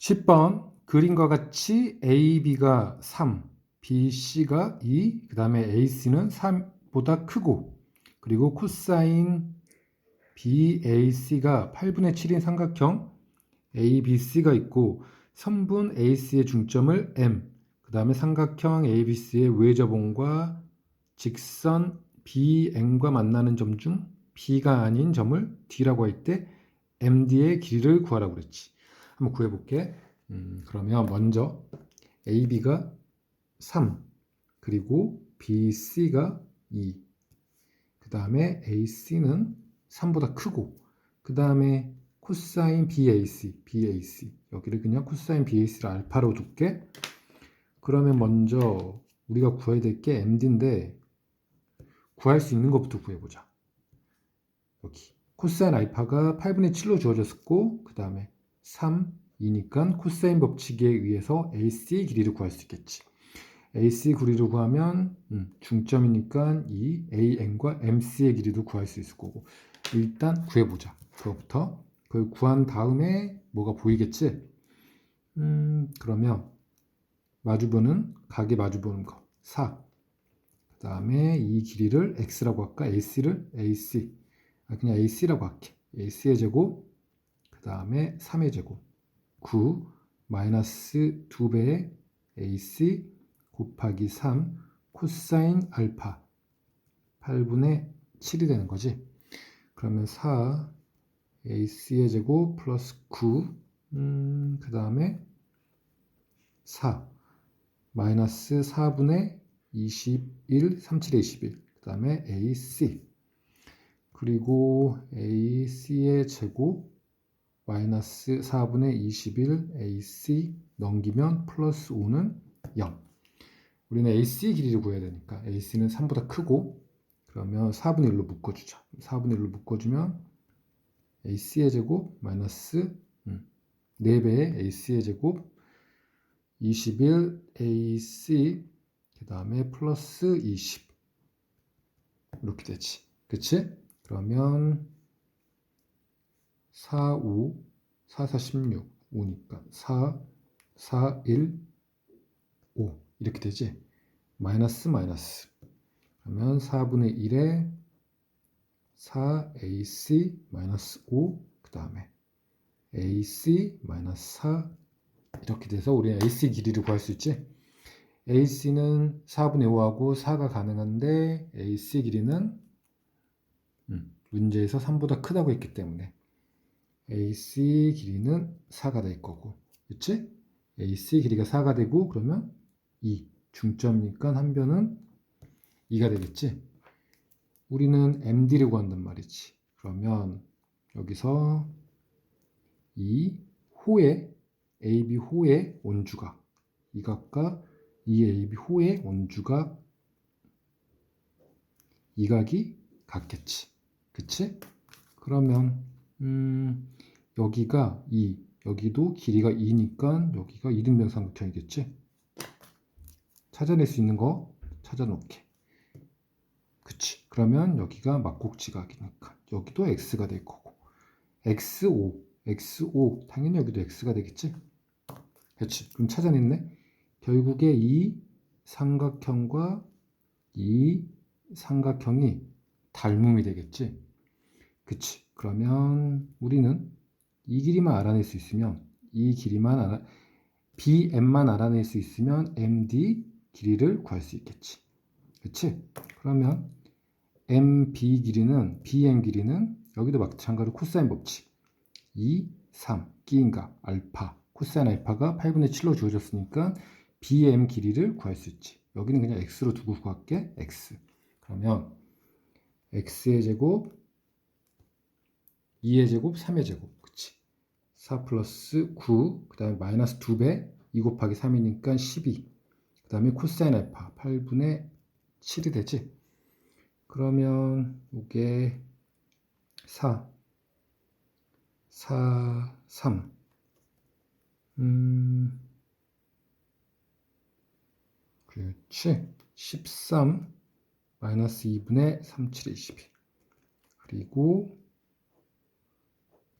10번 그림과 같이 AB가 3, BC가 2, 그 다음에 AC는 3보다 크고 그리고 코사인 BAC가 8분의 7인 삼각형 ABC가 있고 선분 AC의 중점을 M, 그 다음에 삼각형 ABC의 외저봉과 직선 BN과 만나는 점 중 B가 아닌 점을 D라고 할 때 MD의 길이를 구하라고 그랬지. 한번 구해볼게. 음, 그러면 먼저 AB가 3, 그리고 BC가 2, 그 다음에 AC는 3보다 크고, 그 다음에 코사인 BAC, BAC 여기를 그냥 코사인 BAC를 알파로 둘게. 그러면 먼저 우리가 구해야 될 게 MD인데 구할 수 있는 것부터 구해보자. 여기 코사인 알파가 8분의 7로 주어졌고 그 다음에 3, 2니까 코사인 법칙에 의해서 AC 길이를 구할 수 있겠지. AC 길이를 구하면 음, 중점이니까 이 AN과 MC의 길이도 구할 수 있을 거고 일단 구해보자. 그거부터 그걸 구한 다음에 뭐가 보이겠지? 음, 그러면 마주보는 각이 마주보는 거 4. 그 다음에 이 길이를 x라고 할까? AC를 AC 아, 그냥 AC라고 할게. AC의 제곱 그 다음에 3의 제곱. 9 마이너스 2배의 AC 곱하기 3 코사인 알파. 8분의 7이 되는 거지. 그러면 4 AC의 제곱 플러스 9 음, 그 다음에 4 마이너스 4분의 21 37의 21 그 다음에 AC 그리고 AC의 제곱 마이너스 4분의 21 AC 넘기면 플러스 5는 0 우리는 AC 길이를 구해야 되니까 AC는 3보다 크고 그러면 4분의 1로 묶어주자. 4분의 1로 묶어주면 AC의 제곱 마이너스 음, 4배의 AC의 제곱 21 AC 그 다음에 플러스 20 이렇게 되지. 그치? 그러면 4, 5, 4, 4, 16, 5니까 4, 4, 1, 5 이렇게 되지? 마이너스 마이너스. 그러면 4분의 1에 4AC 마이너스 5 그 다음에 AC 마이너스 4 이렇게 돼서 우리는 AC 길이를 구할 수 있지? AC는 4분의 5하고 4가 가능한데 AC 길이는 음, 문제에서 3보다 크다고 했기 때문에 AC 길이는 4가 될 거고 그치? AC 길이가 4가 되고 그러면 2 중점이니까 한 변은 2가 되겠지 우리는 MD를 구한단 말이지 그러면 여기서 이 호의 AB 호의 원주각 이 각과 이 AB 호의 원주각 이 각이 같겠지 그치? 그러면 음, 여기가 2 여기도 길이가 2니까 여기가 이등변 삼각형이겠지? 찾아낼 수 있는 거 찾아놓게. 그치. 그러면 여기가 막곡지각이니까 여기도 x가 될 거고. x5 x5 당연히 여기도 x가 되겠지? 그치. 그럼 찾아냈네. 결국에 이 삼각형과 이 삼각형이 닮음이 되겠지? 그치 그러면 우리는 이 길이만 알아낼 수 있으면 이 길이만 알아 BM만 알아낼 수 있으면 MD 길이를 구할 수 있겠지. 그치? 그러면 MB 길이는 BM 길이는 여기도 마찬가지로 코사인 법칙. 2, 3 끼인각 알파. 코사인 알파가 8분의 7로 주어졌으니까 BM 길이를 구할 수 있지. 여기는 그냥 X로 두고 구할게. X. 그러면 X의 제곱 2의 제곱 3의 제곱. 그치? 4 플러스 9 그 다음에 마이너스 2배 2 곱하기 3이니까 12 그 다음에 코사인 알파 8분의 7이 되지? 그러면 이게 4 4 3 음, 그렇지. 13 마이너스 2분의 3, 7의 12 그리고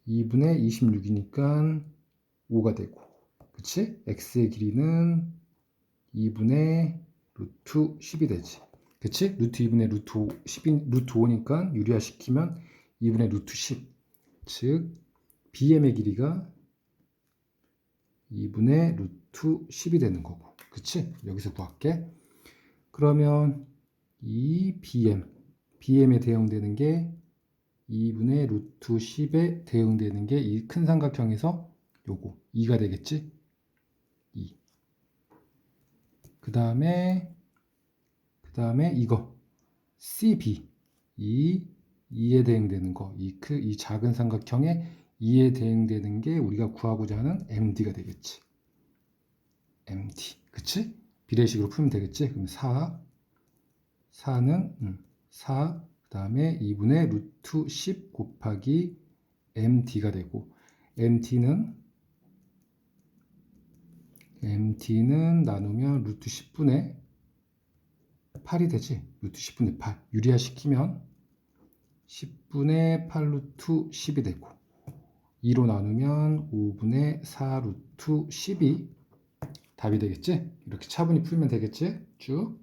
2분의 26이니까 5가 되고 그치? x의 길이는 2분의 루트 10이 되지. 그치? 루트 2분의 루트 5, 10인, 루트 5니까 유리화 시키면 2분의 루트 10. 즉, BM의 길이가 2분의 루트 10이 되는 거고. 그치? 여기서 구할게. 그러면 이 BM, BM에 대응되는 게 2분의 루트 10에 대응되는 게 이 큰 삼각형에서 요거 2가 되겠지? 2. 그 다음에 그 다음에 이거 CB 이 2에 대응되는 거, 이 크, 이 작은 삼각형에 2에 대응되는 게 우리가 구하고자 하는 MD가 되겠지. MD, 그치? 비례식으로 풀면 되겠지? 그럼 4, 4는 음, 4, 그 다음에 2분의 루트 10 곱하기 MD가 되고 MT는 MT는 나누면 루트 10분의 8이 되지. 루트 10분의 8. 유리화 시키면 10분의 8 루트 10이 되고 2로 나누면 5분의 4 루트 10이 답이 되겠지? 이렇게 차분히 풀면 되겠지? 쭉.